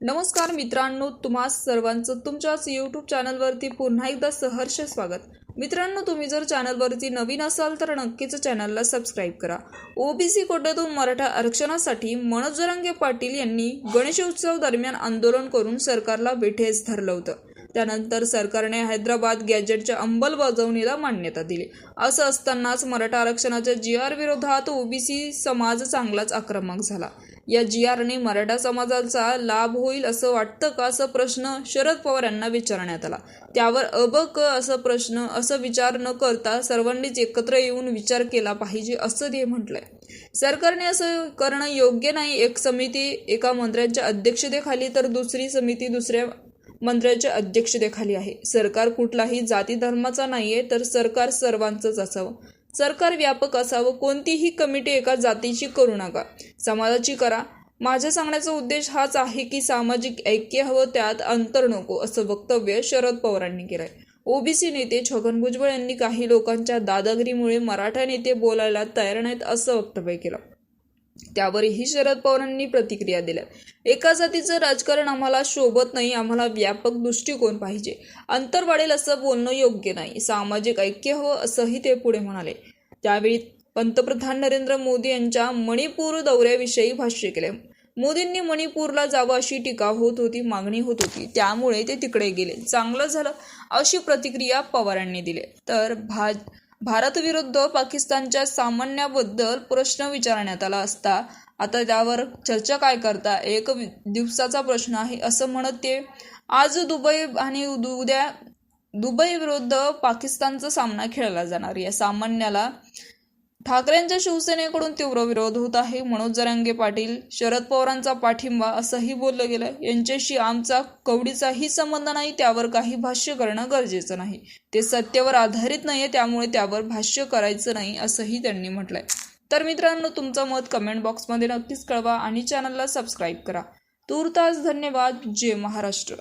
नमस्कार मित्रांनो तुम्हा सर्वांचं तुमच्याच यूट्यूब चॅनलवरती पुन्हा एकदा सहर्ष स्वागत. मित्रांनो तुम्ही जर चॅनलवरती नवीन असाल तर नक्कीच चॅनलला सबस्क्राईब करा. ओबीसी कोट्यातून मराठा आरक्षणासाठी मनोज जरांगे पाटील यांनी गणेशोत्सव दरम्यान आंदोलन करून सरकारला वेठेस धरलं होतं. त्यानंतर सरकारने हैदराबाद गॅजेटच्या अंमलबजावणीला मान्यता दिली. असं असतानाच मराठा आरक्षणाच्या जी आर विरोधात ओबीसी समाज चांगलाच आक्रमक झाला. या जी आरने मराठा समाजाचा लाभ होईल असं वाटतं का असं प्रश्न शरद पवार यांना विचारण्यात आला. त्यावर अबक असं प्रश्न असं विचार न करता सर्वांनीच एकत्र येऊन विचार केला पाहिजे असं ते म्हटलंय. सरकारने असं करणं योग्य नाही. एक समिती एका मंत्र्यांच्या अध्यक्षतेखाली तर दुसरी समिती दुसऱ्या मंत्र्याच्या अध्यक्षतेखाली आहे. सरकार कुठलाही जाती धर्माचा नाहीये तर सरकार सर्वांचंच असावं. सरकार व्यापक असावं कोणतीही कमिटी एका जातीची करू नका. समाजाची करा. माझ्या सांगण्याचा उद्देश हाच आहे की सामाजिक ऐक्य हवं त्यात अंतर नको असं वक्तव्य शरद पवारांनी केलंय. ओबीसी नेते छगन भुजबळ यांनी काही लोकांच्या दादागिरीमुळे मराठा नेते बोलायला तयार नाहीत असं वक्तव्य केलं. त्यावरही शरद पवारांनी प्रतिक्रिया दिल्या. एका जातीचं राजकारण आम्हाला शोभत नाही आम्हाला व्यापक दृष्टिकोन पाहिजे. अंतर वाढेल असं बोलणं योग्य नाही. सामाजिक ऐक्य हवं असंही ते पुढे म्हणाले. त्यावेळी पंतप्रधान नरेंद्र मोदी यांच्या मणिपूर दौऱ्याविषयी भाष्य केले. मोदींनी मणिपूरला जावं अशी टीका होत होती मागणी होत होती. त्यामुळे ते तिकडे गेले. चांगलं झालं अशी प्रतिक्रिया पवारांनी दिली. तर भा भारतविरुद्ध पाकिस्तानच्या सामन्याबद्दल प्रश्न विचारण्यात आला असता. आता त्यावर चर्चा काय करता? एक दिवसाचा प्रश्न आहे असं म्हणत ते. आज दुबई आणि उद्या दुबई विरुद्ध पाकिस्तानचा सामना खेळला जाणार या सामन्याला ठाकरेंच्या शिवसेनेकडून तीव्र विरोध होत आहे. मनोज जरांगे पाटील शरद पवारांचा पाठिंबा असंही बोललं गेलं यांच्याशी आमचा कवडीचाही संबंध नाही त्यावर काही भाष्य करणं गरजेचं नाही. ते सत्यावर आधारित नाहीये त्यामुळे त्यावर भाष्य करायचं नाही असंही त्यांनी म्हटलंय. तर मित्रांनो तुमचं मत कमेंट बॉक्समध्ये नक्कीच कळवा आणि चॅनलला सबस्क्राईब करा. तूर्तास धन्यवाद. जय महाराष्ट्र.